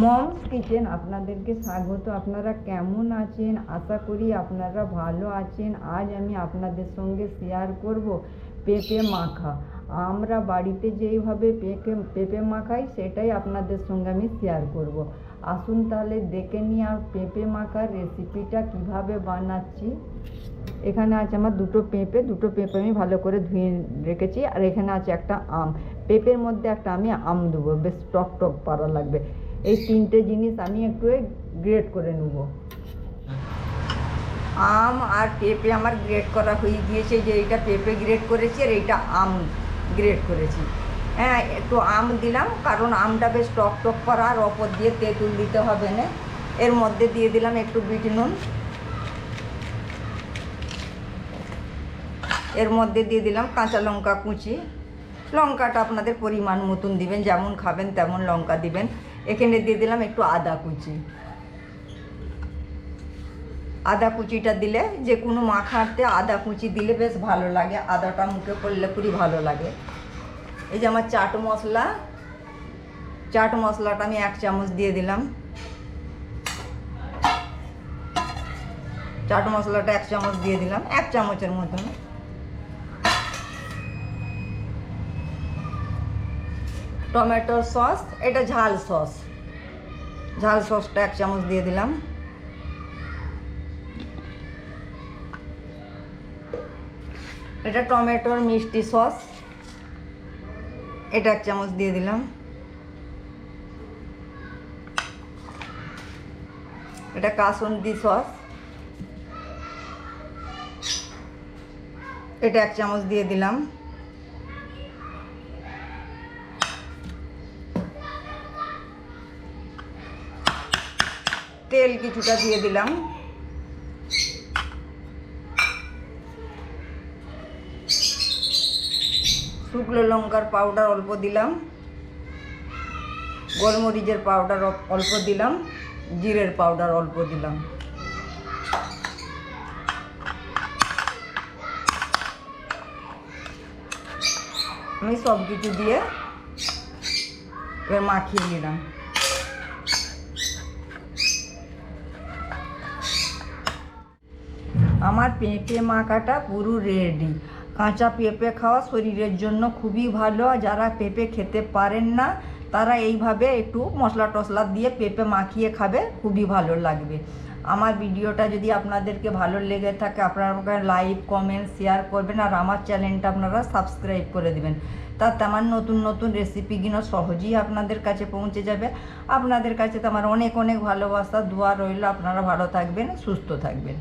Moms kitchen আপনাদেরকে স্বাগত। আপনারা কেমন আছেন? আশা করি আপনারা ভালো আছেন। আজ আমি আপনাদের সঙ্গে শেয়ার করব পেঁপে মাখা। আমরা বাড়িতে যেইভাবে পেঁপে পেঁপে মাখাই, সেটাই আপনাদের সঙ্গে আমি শেয়ার করব। আসুন তাহলে দেখে নিই আর পেঁপে মাখার রেসিপিটা কীভাবে বানাচ্ছি। এখানে আছে আমার দুটো পেঁপে দুটো পেঁপে আমি ভালো করে ধুয়ে রেখেছি। আর এখানে আছে একটা আম। পেঁপের মধ্যে একটা আমি আম দেবো। বেশ টক টক পারা লাগবে। এই তিনটে জিনিস আমি একটু গ্রেট করে নেব। আম আর পেঁপে আমার গ্রেট করা হয়ে গিয়েছে যে এইটা পেঁপে গ্রেট করেছি আর এইটা আম গ্রেট করেছি। হ্যাঁ একটু আম দিলাম কারণ আমটা বেশ টক টক করা আর অপর দিয়ে তেঁতুল দিতে হবে না। এর মধ্যে দিয়ে দিলাম একটু বিট নুন। এর মধ্যে দিয়ে দিলাম কাঁচা লঙ্কা কুচি। লঙ্কাটা আপনাদের পরিমাণ মতন দিবেন, যেমন খাবেন তেমন লঙ্কা দিবেন। এখানে দিয়ে দিলাম একটু আদা কুচি। আদা কুচিটা দিলে যে কোনো মাখাতে আদা কুচি দিলে বেশ ভালো লাগে, আদাটা মুখে পড়লে খুবই ভালো লাগে। এই যে আমার চাট মশলা, চাট মশলাটা আমি এক চামচ দিয়ে দিলাম। চাট মশলাটা এক চামচ দিয়ে দিলাম, এক চামচের মতন। টমেটো সস, এটা ঝাল সস। ঝাল সসটা এক চামচ দিয়ে দিলাম। এটা টমেটোর মিষ্টি সস। এটা এক চামচ দিয়ে দিলাম। এটা কাসুন্দি সস। এটা এক চামচ দিয়ে দিলাম। তেল কিছুটা দিয়ে দিলাম। শুকনো লঙ্কার পাউডার অল্প দিলাম। গোলমরিচের পাউডার অল্প দিলাম। জিরের পাউডার অল্প দিলাম। আমি সব কিছু দিয়ে এবার মাখিয়ে নিলাম। আমার পেঁপে মাখাটা পুরো রেডি কাঁচা পেঁপে খাওয়া শরীরের জন্য খুবই ভালো যারা পেঁপে খেতে পারেন না, তারা এইভাবে একটু মশলা টশলা দিয়ে পেঁপে মাখিয়ে খাবে, খুবই ভালো লাগবে। আমার ভিডিওটা যদি আপনাদেরকে ভালো লেগে থাকে, আপনারা লাইক কমেন্ট শেয়ার করবেন, আর আমার চ্যানেলটা আপনারা সাবস্ক্রাইব করে দেবেন। তাতে আমার নতুন নতুন রেসিপিগুলো সহজেই আপনাদের কাছে পৌঁছে যাবে। আপনাদের কাছে তো আমার অনেক অনেক ভালোবাসা, দোয়া রইল, আপনারা ভালো থাকবেন, সুস্থ থাকবেন।